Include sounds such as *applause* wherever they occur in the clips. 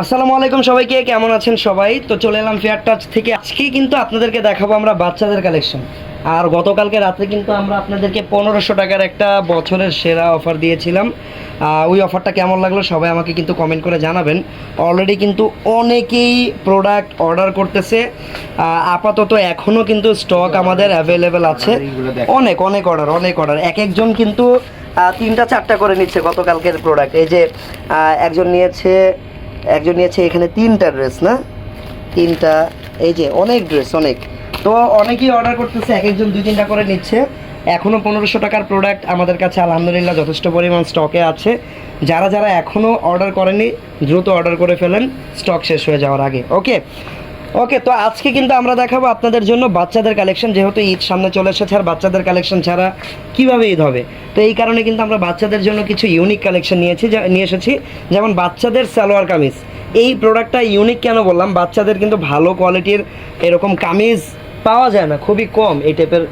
আসসালামু আলাইকুম সবাইকে, কেমন আছেন সবাই? তো চলে এলাম ফেয়ার টাচ থেকে। আজকে কিন্তু আপনাদেরকে দেখাবো আমরা বাচ্চাদের কালেকশন আর গতকালকে রাত্রে কিন্তু আমরা আপনাদেরকে পনেরোশো টাকার একটা বছরের সেরা অফার দিয়েছিলাম। ওই অফারটা কেমন লাগল সবাই আমাকে কিন্তু কমেন্ট করে জানাবেন। অলরেডি কিন্তু অনেকেই প্রোডাক্ট অর্ডার করতেছে। আপাতত এখনও কিন্তু স্টক আমাদের অ্যাভেলেবেল আছে। অনেক অনেক অর্ডার অনেক অর্ডার এক একজন কিন্তু তিনটা, চারটা করে নিচ্ছে গতকালকের প্রোডাক্ট এই যে একজন নিয়েছে একজন নিয়েছে এখানে তিনটা ড্রেস, না? তিনটা, এই যে অনেক ড্রেস, অনেক। তো অনেকেই অর্ডার করতেছে, এক একজন দুই তিনটা করে নিচ্ছে। এখনও পনেরোশো টাকার প্রোডাক্ট আমাদের কাছে আলহামদুলিল্লাহ যথেষ্ট পরিমাণ স্টকে আছে। যারা যারা এখনও অর্ডার করেনি দ্রুত অর্ডার করে ফেলেন স্টক শেষ হয়ে যাওয়ার আগে। ওকে ওকে তো আজকে কিন্তু আমরা দেখাবো আপনাদের জন্য বাচ্চাদের কালেকশন যেহেতু ঈদ সামনে চলে এসেছে, আর বাচ্চাদের কালেকশন ছাড়া কীভাবে ঈদ হবে? তো এই কারণে কিন্তু আমরা বাচ্চাদের জন্য কিছু ইউনিক কালেকশন নিয়েছি নিয়ে এসেছি। যেমন বাচ্চাদের সালোয়ার কামিজ। এই প্রোডাক্টটা ইউনিক কেন বললাম? বাচ্চাদের কিন্তু ভালো কোয়ালিটির এরকম কামিজ পাওয়া যায় না, খুবই কম এই টাইপের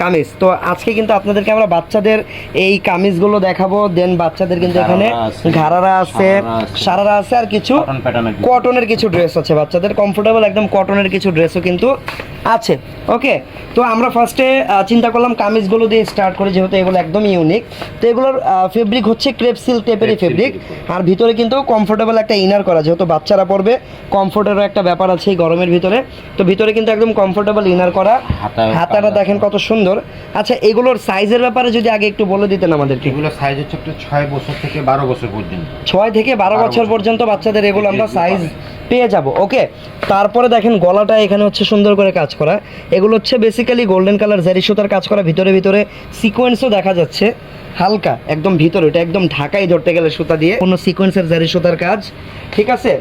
কামিজ তো আজকে কিন্তু আপনাদেরকে আমরা বাচ্চাদের এই কামিজগুলো দেখাবো দেন বাচ্চাদের কিন্তু এখানে ঘাড়ারা আছে, সারারা আছে। আর কিছু। কটনের কিছু ড্রেস আছে বাচ্চাদের কমফোর্টেবল একদম কটনের কিছু ড্রেসও কিন্তু আছে। ওকে তো আমরা ফার্স্টে চিন্তা করলাম কামিজগুলো দিয়ে স্টার্ট করি যেহেতু এগুলো একদম ইউনিক তো এগুলোর ফেব্রিক হচ্ছে ক্রেপ সিল্ক টাইপেরই ফেব্রিক আর ভিতরে কিন্তু কমফোর্টেবল একটা ইনার করা যেহেতু বাচ্চারা পরবে কমফোর্টেরও একটা ব্যাপার আছে এই গরমের ভিতরে। তো ভিতরে কিন্তু একদম কমফোর্টেবল ইনার করা। হাতাটা দেখেন কত সুন্দর। আচ্ছা এগুলোর সাইজের ব্যাপারে যদি আগে একটু বলে দিতেন আমাদেরকে। এগুলো সাইজ হচ্ছে ছয় বছর থেকে বারো বছর পর্যন্ত। ছয় থেকে বারো বছর। পর্যন্ত বাচ্চাদের এগুলো আমরা সাইজ। পেয়ে যাব ওকে? তারপরে দেখেন গলাটা এখানে হচ্ছে সুন্দর করে কাজ করা। এগুলো হচ্ছে বেসিক্যালি গোল্ডেন কালার জারি সুতার কাজ করা ভিতরে ভিতরে সিকোয়েন্সও দেখা যাচ্ছে। হালকা একদম ভিতরে এটা একদম ঢাকাই ধরতে গেলে সুতা দিয়ে। কোনো সিকোয়েন্সের জারি সুতার কাজ ঠিক আছে?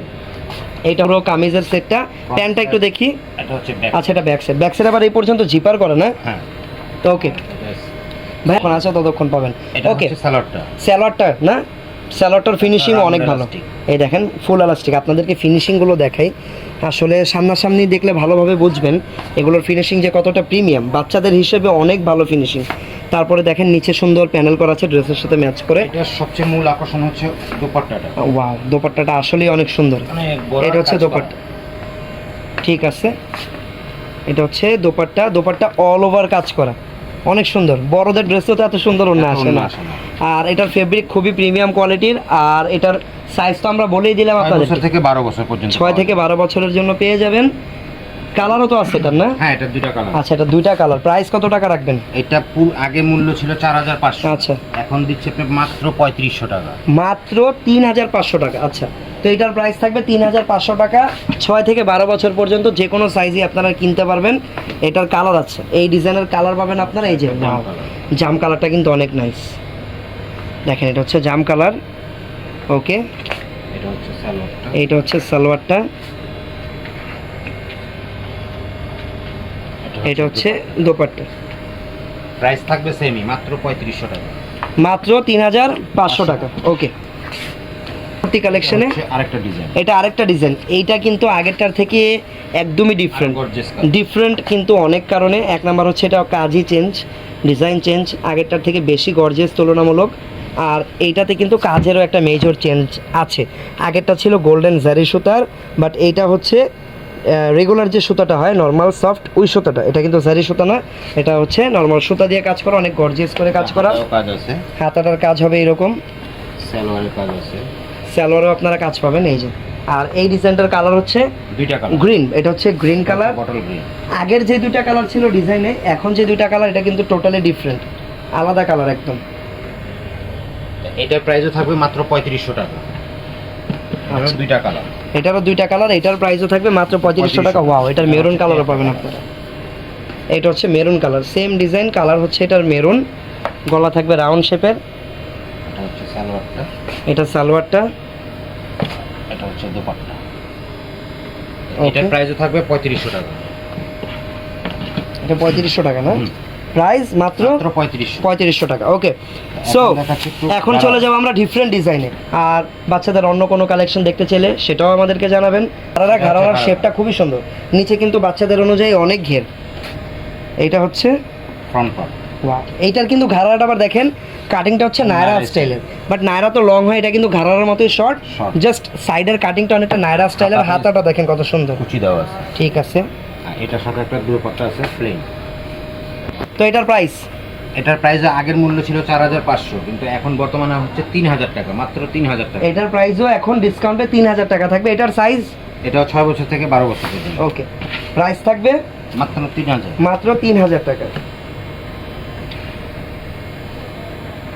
এইটা হলো কামিজের সেটটা। প্যান্টটা একটু দেখি। এটা। আচ্ছা এটা ব্যাক সাইড ব্যাক সাইড আবার এই পর্যন্ত জিপার করে না? হ্যাঁ। তো ওকে। ভাই এখন আছে ততক্ষণ পাবেন। এটা ওকে হচ্ছে সালোয়ারটা স্যালোয়ারটা না? স্যালোয়ারটার ফিনিশিং অনেক ভালো। এই দেখেন ফুল এলাস্টিক আপনাদেরকে ফিনিশিংগুলো দেখাই। আসলে সামনাসামনি দেখলে ভালোভাবে বুঝবেন এগুলোর ফিনিশিং যে কতটা প্রিমিয়াম বাচ্চাদের হিসেবে অনেক ভালো ফিনিশিং তারপরে দেখেন নিচে সুন্দর প্যানেল করা আছে ড্রেসের সাথে ম্যাচ করে। এটা সবচেয়ে মূল আকর্ষণ হচ্ছে দোপাট্টাটা। ওয়াও দোপাট্টাটা আসলেই অনেক সুন্দর। বড় এটা হচ্ছে দোপাট্টা। ঠিক আছে। এটা হচ্ছে দোপাট্টা। দোপাট্টা অল ওভার কাজ করা। অনেক সুন্দর। বড়দের ড্রেসও তো এত সুন্দর অন্য আসে না। আর এটার ফেব্রিক খুবই প্রিমিয়াম কোয়ালিটির আর এটার সাইজ তো আমরা বলেই দিলাম আপনাদের। থেকে বারো বছর পর্যন্ত ছয় থেকে বারো বছরের জন্য পেয়ে যাবেন। কালারও তো আছে এটার না? হ্যাঁ এটা দুইটা কালার আচ্ছা এটা দুইটা কালার প্রাইস কত টাকা রাখবেন? এটা আগে মূল্য ছিল চার হাজার পাঁচশো। আচ্ছা। এখন দিচ্ছে আপনি মাত্র পঁয়ত্রিশশো টাকা। মাত্র তিন হাজার পাঁচশো টাকা। আচ্ছা। তো এটার প্রাইস থাকবে তিন হাজার পাঁচশো টাকা। ছয় থেকে বারো বছর পর্যন্ত যে কোনো সাইজই আপনারা কিনতে পারবেন। এটার কালার আছে। এই ডিজাইনের কালার পাবেন আপনারা এই যে জাম কালারটা কিন্তু অনেক নাইস দেখেন এটা হচ্ছে জাম কালার ওকে এটা হচ্ছে সালোয়ারটা। এইটা হচ্ছে সালোয়ারটা। এটা হচ্ছে দোপাট্টা। প্রাইস থাকবে সেমই মাত্র পঁয়ত্রিশশো টাকা। মাত্র তিন হাজার পাঁচশো টাকা। ওকে কালেকশনে আরেকটা ডিজাইন এটা আরেকটা ডিজাইন এইটা কিন্তু আগেরটার থেকে একদমই ডিফারেন্ট ডিফারেন্ট কিন্তু অনেক কারণে। এক নাম্বার হচ্ছে এটা কাজই চেঞ্জ ডিজাইন চেঞ্জ আগেরটার থেকে বেশি গর্জেস তুলনামূলক। আর এইটাতে কিন্তু কাজেরও একটা মেজর চেঞ্জ আছে। আগেরটা ছিল গোল্ডেন জারি সুতার বাট এইটা হচ্ছে রেগুলার যে সুতাটা হয় নর্মাল সফট ওই সুতাটা। এটা কিন্তু জারি সুতা না। এটা হচ্ছে নর্মাল সুতা দিয়ে কাজ করা অনেক গর্জিয়াস করে কাজ করা। কাজ আছে। হাতাটার কাজ হবে এরকম। সালোয়ারের কাজ আছে। স্যালোয়ারও আপনারা কাজ পাবেন এই যে। আর এই ডিজাইনটার কালার হচ্ছে দুইটা কালার গ্রিন এটা হচ্ছে গ্রিন কালার বটল গ্রিন আগের যে দুইটা কালার ছিল ডিজাইনে এখন যে দুইটা কালার এটা কিন্তু টোটালি ডিফারেন্ট আলাদা কালার একদম। এটার প্রাইসও থাকবে মাত্র পঁয়ত্রিশশো টাকা। আচ্ছা। দুইটা কালার এটারও দুইটা কালার এটার প্রাইসও থাকবে মাত্র পঁয়ত্রিশশো টাকা। ওয়াও এটার মেরুন আচ্ছা, কালারও পাবেন আপনারা। এটা হচ্ছে maroon colour same design colour হচ্ছে এটার মেরুন গলা থাকবে রাউন্ড শেপের এটা সালোয়ারটা? এটা হচ্ছে দোপাট্টা। এটার প্রাইসও থাকবে পঁয়ত্রিশশো টাকা। এটা পঁয়ত্রিশশো টাকা না? প্রাইস মাত্র পঁয়ত্রিশশো। টাকা ওকে সো এখন চলে যাব আমরা ডিফারেন্ট ডিজাইনে আর বাচ্চাদের অন্য কোনো কালেকশন দেখতে চাইলে সেটাও আমাদেরকে জানাবেন। ঘাড়ারা এটা ঘাড়ারার শেপটা খুবই সুন্দর। নিচে কিন্তু বাচ্চাদের অনুযায়ী অনেক ঘের। এইটা হচ্ছে ফ্রন্ট পার্ট এইটার কিন্তু ঘাড়াটা আবার দেখেন কাটিংটা হচ্ছে নায়রা স্টাইলের বাট নায়রা তো লং হয় এটা কিন্তু ঘাড়ার মতোই শর্ট জাস্ট সাইডের কাটিংটা অনেকটা নায়রা স্টাইলের হাতাটা- দেখেন কত সুন্দর। কুচি দেওয়া আছে। ঠিক আছে। এটার সাথে একটা দুপাট্টা আছে প্লেন তো এটার প্রাইস এটার প্রাইস আগের মূল্য ছিল চার হাজার পাঁচশো কিন্তু এখন বর্তমানে হচ্ছে তিন হাজার টাকা মাত্র তিন হাজার টাকা। এটার প্রাইসও এখন ডিসকাউন্টে তিন হাজার টাকা থাকবে। এটার সাইজ এটা ছয় বছর থেকে বারো বছর পর্যন্ত। ওকে প্রাইস থাকবে? মাত্র তিন হাজার। মাত্র তিন হাজার টাকা।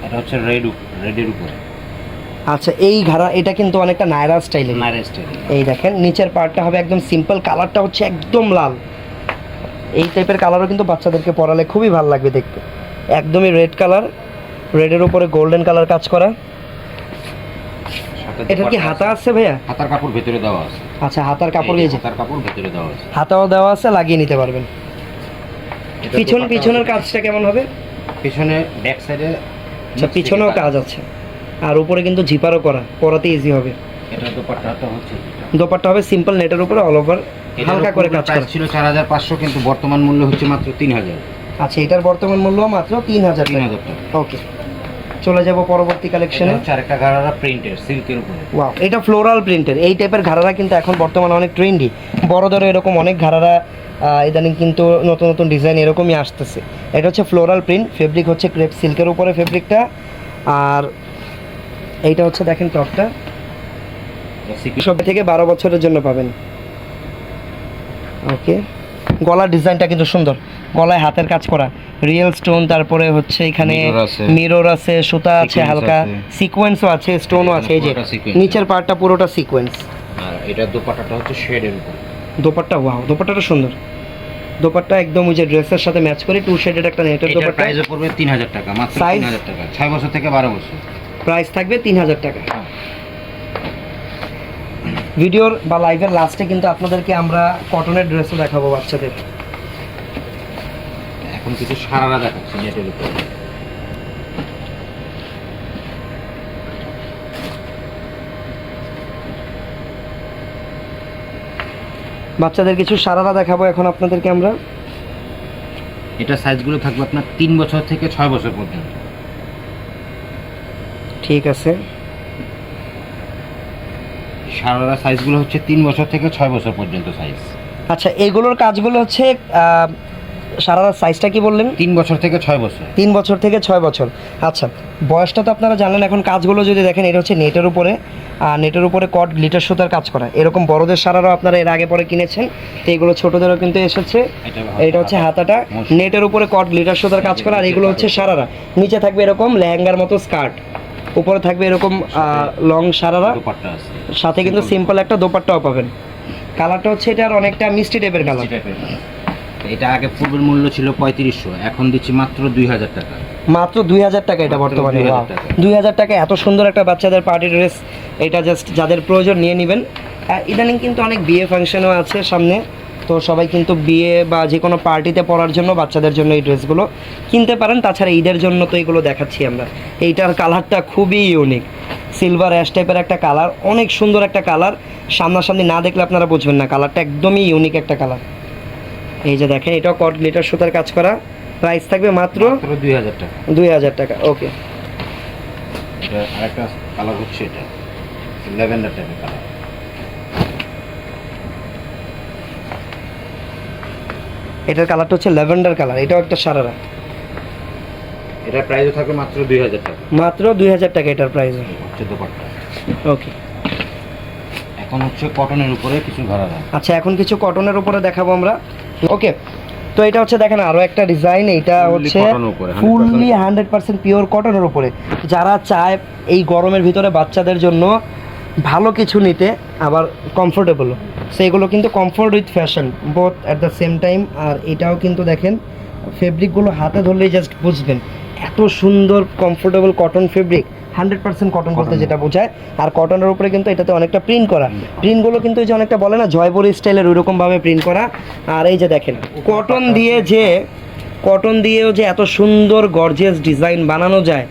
এটা হচ্ছে রেড রেডের উপরে। আচ্ছা এই ঘাড়া এটা কিন্তু অনেকটা নায়রা স্টাইলের নায়রা স্টাইল এই দেখেন নিচের পার্টটা হবে একদম সিম্পল কালারটা হচ্ছে একদম লাল। এই টাইপের কালারও কিন্তু বাচ্চাদেরকে পরালে খুবই ভালো লাগবে দেখতে। একদমই রেড কালার রেডের উপরে গোল্ডেন কালার কাজ করা। এটা কি হাতা আছে। ভাইয়া? হাতার কাপড় ভেতরে দেওয়া আছে। আচ্ছা হাতার কাপড় এই হাতার কাপড় ভেতরে দেওয়া আছে। হাতাও দেওয়া আছে লাগিয়ে নিতে পারবেন। পিছন পিছনের কাজটা কেমন হবে? পিছনে ব্যাক সাইডে আচ্ছা পিছনেও কাজ আছে। আর উপরে কিন্তু জিপারও করা পরাতে ইজি হবে। এটা দোপাট্টাটা হচ্ছে দোপাট্টা হবে সিম্পল নেটের উপরে অল ওভার হালকা করে কাজ করা। ছিল চার হাজার পাঁচশো কিন্তু বর্তমান মূল্য হচ্ছে মাত্র তিন হাজার। আচ্ছা এটার বর্তমান মূল্য মাত্র তিন হাজার তিন টাকা। হাজার ওকে চলে যাব পরবর্তী কালেকশনে আরেকটা গাড়ারা প্রিন্টের সিল্কের উপরে। ওয়াও এটা ফ্লোরাল প্রিন্টের এই টাইপের ঘাড়ারা কিন্তু এখন বর্তমানে অনেক ট্রেন্ডি বড়দের এরকম অনেক ঘাড়ারা ইদানিং কিন্তু নতুন নতুন ডিজাইন এরকমই আসতেছে। এটা হচ্ছে ফ্লোরাল প্রিন্ট ফেব্রিক হচ্ছে ক্রেপ সিল্কের উপরে ফেব্রিকটা আর এইটা হচ্ছে দেখেন টপটা সব থেকে বারো বছরের জন্য পাবেন। ওকে গলার ডিজাইনটা কিন্তু সুন্দর। গলায় হাতের কাজ করা। রিয়েল স্টোন তারপরে হচ্ছে এখানে মিরর আছে। সুতা আছে হালকা। সিকোয়েন্সও আছে স্টোনও আছে এই যে নিচের পার্টটা পুরোটা সিকোয়েন্স আর এটা দোপাট্টাটা হচ্ছে শেডের উপরে। দোপাট্টা ওয়াও দোপাট্টাটা সুন্দর। দোপাট্টা একদম ওই যে ড্রেসের সাথে ম্যাচ করে টু শেডের একটা নেটের দোপাট্টা। প্রাইস পড়বে তিন হাজার টাকা মাত্র Size? তিন হাজার টাকা ছয় বছর থেকে বারো বছর। প্রাইস থাকবে তিন হাজার টাকা ভিডিওর বা লাইভের লাস্টে কিন্তু আপনাদেরকে আমরা কটনের ড্রেসও দেখাবো বাচ্চাদের। এখন কিছু সারারা দেখাচ্ছি নেটের উপরে। বাচ্চাদের কিছু সারারা দেখাবো এখন আপনাদেরকে আমরা। এটা সাইজগুলো থাকবে আপনার তিন বছর থেকে ছয় বছর পর্যন্ত। ঠিক আছে। সারারা সাইজগুলো হচ্ছে তিন বছর থেকে ছয় বছর পর্যন্ত সাইজ। আচ্ছা এগুলোর কাজগুলো হচ্ছে সারারা সাইজটা কি বললেন? তিন বছর থেকে ছয় বছর। তিন বছর থেকে ছয় বছর। আচ্ছা বয়সটা তো আপনারা জানেন এখন কাজগুলো যদি দেখেন এটা হচ্ছে নেটের উপরে। নেটের উপরে কট গ্লিটার সুতার কাজ করা। এরকম বড়দের সারারও আপনারা এর আগে পরে কিনেছেন। তো এগুলো ছোটদেরও কিন্তু এসেছে। এটা হচ্ছে হাতাটা। নেটের উপরে কট গ্লিটার সুতার কাজ করা। আর এগুলো হচ্ছে সারারা। নিচে থাকবে এরকম লেহেঙ্গার মতো স্কার্ট। উপরে থাকবে এরকম লং সারারা। সাথে কিন্তু সিম্পল একটা দোপাট্টাও পাবেন। কালারটা হচ্ছে এটার অনেকটা মিষ্টি টাইপের কালার এটা আগে পূর্বের মূল্য ছিল পঁয়ত্রিশশো এখন দিচ্ছি মাত্র দুই হাজার টাকা। মাত্র দুই হাজার টাকা এটা বর্তমানে 2000 ওয়াও টাকা। দুই হাজার টাকা এত সুন্দর একটা বাচ্চাদের পার্টি ড্রেস এটা জাস্ট যাদের প্রয়োজন নিয়ে নেবেন। ইদানিং কিন্তু অনেক বিয়ে ফাংশনও আছে সামনে তো সবাই কিন্তু বিয়ে বা যে কোনো পার্টিতে পড়ার জন্য বাচ্চাদের জন্য এই ড্রেসগুলো কিনতে পারেন। তাছাড়া ঈদের জন্য তো এগুলো দেখাচ্ছি আমরা। এইটার কালারটা খুবই ইউনিক সিলভার অ্যাশ টাইপের একটা কালার অনেক সুন্দর একটা কালার সামনাসামনি না দেখলে আপনারা বুঝবেন না কালারটা একদমই ইউনিক একটা কালার এই যে দেখেন এটাও কট গ্লিটার সুতার কাজ করা। প্রাইস থাকবে মাত্র দুই হাজার টাকা। দুই হাজার টাকা ওকে এটা আরেকটা কালার হচ্ছে এটা ল্যাভেন্ডার টাইপের কালার এটার কালারটা হচ্ছে ল্যাভেন্ডার কালার এটাও একটা সারারা। এটার প্রাইসও থাকবে মাত্র দুই হাজার টাকা। মাত্র দুই হাজার টাকা এটার প্রাইস হচ্ছে দোপাট্টা। ওকে এখন হচ্ছে কটনের উপরে কিছু ঘরারা আচ্ছা এখন কিছু কটনের উপরে দেখাবো আমরা। ওকে তো এটা হচ্ছে দেখেন আরও একটা ডিজাইন এটা হচ্ছে cotton 100% fully hundred percent pure কটনের উপরে। যারা চায় এই গরমের ভিতরে বাচ্চাদের জন্য ভালো কিছু নিতে আবার কমফোর্টেবল সো এগুলো কিন্তু comfort with fashion both at the same time আর এটাও কিন্তু দেখেন ফেব্রিকগুলো হাতে ধরলেই জাস্ট বুঝবেন। এত সুন্দর comfortable cotton fabric hundred percent cotton বলতে যেটা বোঝায়। আর কটনের উপরে কিন্তু এটাতে অনেকটা প্রিন্ট করা। প্রিন্টগুলো কিন্তু এই যে অনেকটা বলে না জয়পুরি স্টাইলের ওইরকম ভাবে প্রিন্ট করা। আর এই যে দেখেন কটন দিয়ে যে কটন দিয়েও যে এত সুন্দর গর্জিয়াস ডিজাইন বানানো যায়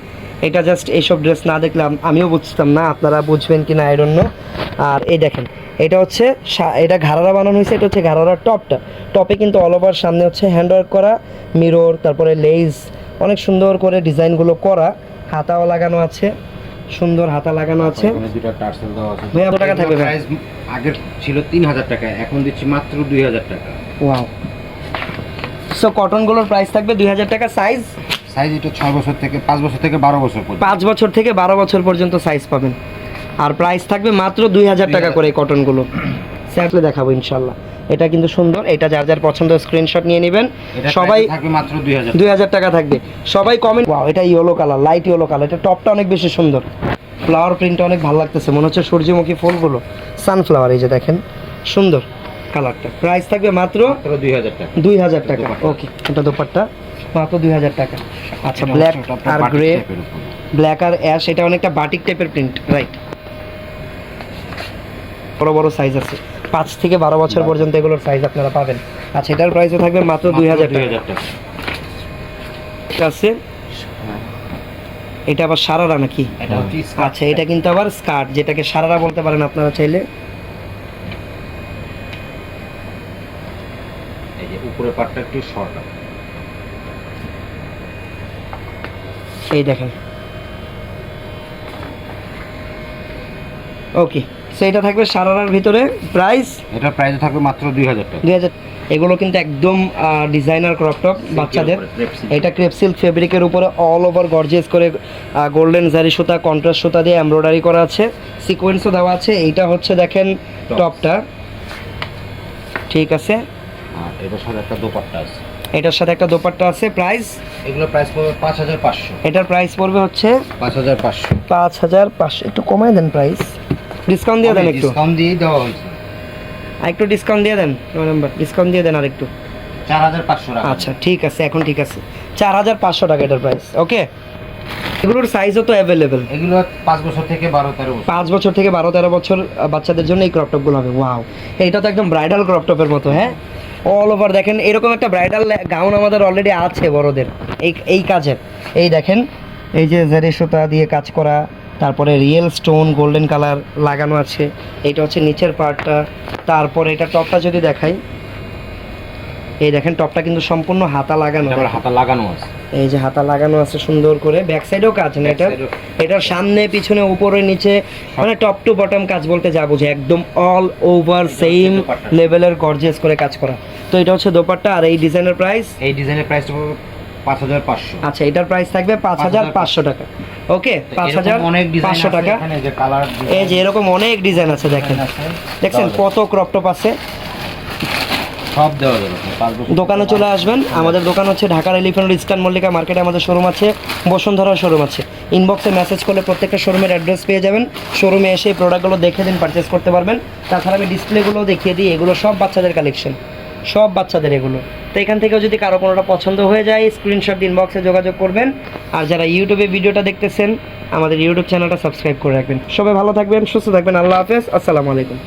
এটা জাস্ট এইসব ড্রেস না দেখলাম আমিও বুঝতাম না আপনারা বুঝবেন কি না আইরন্য আর এই দেখেন এটা হচ্ছে এটা ঘাড়ারা বানানো হয়েছে এটা হচ্ছে ঘাড়ারার টপটা টপে কিন্তু অল ওভার সামনে হচ্ছে হ্যান্ড ওয়ার্ক করা মিরর তারপরে লেস অনেক সুন্দর করে ডিজাইনগুলো করা। হাতাও লাগানো আছে সুন্দর হাতা লাগানো আছে। ভাইয়া, কত টাকা থাকবে? আগের ছিল তিন হাজার টাকা এখন দিচ্ছি মাত্র দুই হাজার টাকা। ওয়াও সো কটনগুলোর প্রাইস থাকবে দুই হাজার টাকা সাইজ সাইজ এটা ছয় বছর থেকে পাঁচ বছর থেকে বারো বছর পাঁচ বছর থেকে বারো বছর পর্যন্ত সাইজ পাবেন। আর প্রাইস থাকবে মাত্র দুই হাজার টাকা করে কটনগুলো স্যাম্পলে *clears throat* দেখাবো ইনশাল্লাহ এটা কিন্তু সুন্দর। এটা যার যার পছন্দ স্ক্রিনশট নিয়ে নেবেন। সবাই মাত্র দুই হাজার টাকা। থাকবে। সবাই কমেন্ট ওয়াও এটা yellow colour light yellow colour এটা টপটা অনেক বেশি সুন্দর। ফ্লাওয়ার প্রিন্টটা অনেক ভালো লাগতেছে। মনে হচ্ছে সূর্যমুখী ফুলগুলো। সানফ্লাওয়ার এই যে দেখেন সুন্দর কালারটা প্রাইস থাকবে মাত্র দুই হাজার টাকা। দুই হাজার টাকা। ওকে এটা দোপাট্টা। মাত্র দুই হাজার টাকা। আচ্ছা ব্ল্যাক আর গ্রে। ব্ল্যাক আর অ্যাশ এটা অনেকটা বাটিক টাইপের প্রিন্ট রাইট বড় বড় সাইজ আছে। পাঁচ থেকে বারো বছর পর্যন্ত এগুলোর সাইজ আপনারা পাবেন। আচ্ছা এটার প্রাইসও থাকবে মাত্র দুই হাজার দুই টাকা। ঠিক আছে? এটা আবার সারারা নাকি? এটা আচ্ছা এটা কিন্তু আবার স্কার্ট যেটাকে সারারা বলতে পারেন আপনারা চাইলে। এই পাটটা একটু শর্ট এই দেখেন। ওকে সো এটা থাকবে সারারার ভিতরে প্রাইস এটার প্রাইস থাকবে মাত্র দুই হাজার টাকা। দুই হাজার। এগুলো কিন্তু একদম ডিজাইনার ক্রপ টপ বাচ্চাদের। এটা ক্রেপ সিল্ক ফেব্রিকের উপরে অল ওভার গর্জিয়াস করে গোল্ডেন জারি সুতা কন্ট্রাস্ট সুতা দিয়ে এমব্রয়ডারি করা আছে। সিকোয়েন্সও দেওয়া আছে। এইটা হচ্ছে দেখেন টপটা ঠিক আছে। আর এটার সাথে একটা দোপাট্টা আছে। এটার সাথে একটা দোপাট্টা আছে। প্রাইস এগুলো প্রাইস পড়বে পাঁচ হাজার পাঁচশো। এটার প্রাইস পড়বে হচ্ছে পাঁচ হাজার পাঁচশো। পাঁচ হাজার পাঁচশো। একটু কমায় দেন প্রাইস ডিসকাউন্ট দিয়ে দেন একটু। ডিসকাউন্ট দিয়ে দেওয়া হয়েছে। আর একটু ডিসকাউন্ট দিয়ে দেন নাম্বার। ডিসকাউন্ট দিয়ে দেন আর একটু চার হাজার পাঁচশো টাকা। আচ্ছা ঠিক আছে এখন ঠিক আছে। চার হাজার পাঁচশো টাকা এটার প্রাইস ওকে এগুলোর সাইজও তো অ্যাভেলেবেল এগুলো পাঁচ বছর থেকে বারো তেরো বছর। পাঁচ বছর থেকে বারো তেরো বছর বাচ্চাদের জন্য এই ক্রপ টপগুলো হবে। ওয়াও এইটা তো একদম ব্রাইডাল ক্রপ টপের মতো হ্যাঁ? অল ওভার দেখেন এরকম একটা ব্রাইডাল গাউন আমাদের অলরেডি আছে বড়দের। এই এই কাজের। এই দেখেন এই যে জেরি সুতা দিয়ে কাজ করা তারপরে রিয়েল স্টোন গোল্ডেন কালার লাগানো আছে। এটা হচ্ছে নিচের পার্টটা। তারপরে এটা টপটা যদি দেখাই এই দেখেন টপটা কিন্তু সম্পূর্ণ হাতা লাগানো এটা হাতা লাগানো আছে। এই যে হাতা লাগানো আছে সুন্দর করে। ব্যাক সাইডেও কাজ না ও- এটার সামনে পিছনে উপরে নিচে মানে টপ টু বটম কাজ বলতে যা বুঝে। একদম অল ওভার সেম লেভেলের গর্জিয়াস করে কাজ করা। তো এটা হচ্ছে দোপাট্টা। আর এই ডিজাইনের প্রাইস এই ডিজাইনের প্রাইস পড়বে পাঁচ হাজার পাঁচশো। আচ্ছা এটার প্রাইস থাকবে পাঁচ হাজার পাঁচশো টাকা। ওকে পাঁচ এরকম হাজার অনেক ডিজাইন পাঁচশো টাকা। এই যে এরকম অনেক ডিজাইন আছে দেখেন। দেখছেন কত ক্রপ টপ আছে? সব দেওয়া যাবে। দোকানে চলে আসবেন। আমাদের দোকান হচ্ছে ঢাকার এলিফেন্ট ইস্টার্ন মল্লিকা মার্কেটে আমাদের শোরুম আছে বসুন্ধরা শোরুম আছে। ইনবক্সে মেসেজ করলে প্রত্যেকটা শোরুমের অ্যাড্রেস পেয়ে যাবেন। শোরুমে এসে এই প্রোডাক্টগুলো দেখে দিন পারচেস করতে পারবেন। তাছাড়া আমি ডিসপ্লেগুলো দেখিয়ে দিই। এগুলো সব বাচ্চাদের কালেকশন সব বাচ্চাদের এগুলো। তো এখান থেকেও যদি কারও কোনোটা পছন্দ হয়ে যায় স্ক্রিনশট ইনবক্সে যোগাযোগ করবেন। আর যারা ইউটিউবে ভিডিওটা দেখতেছেন, আমাদের ইউটিউব চ্যানেলটা সাবস্ক্রাইব করে রাখবেন। সবাই ভালো থাকবেন, সুস্থ থাকবেন, আল্লাহ হাফেজ, আসসালামু আলাইকুম।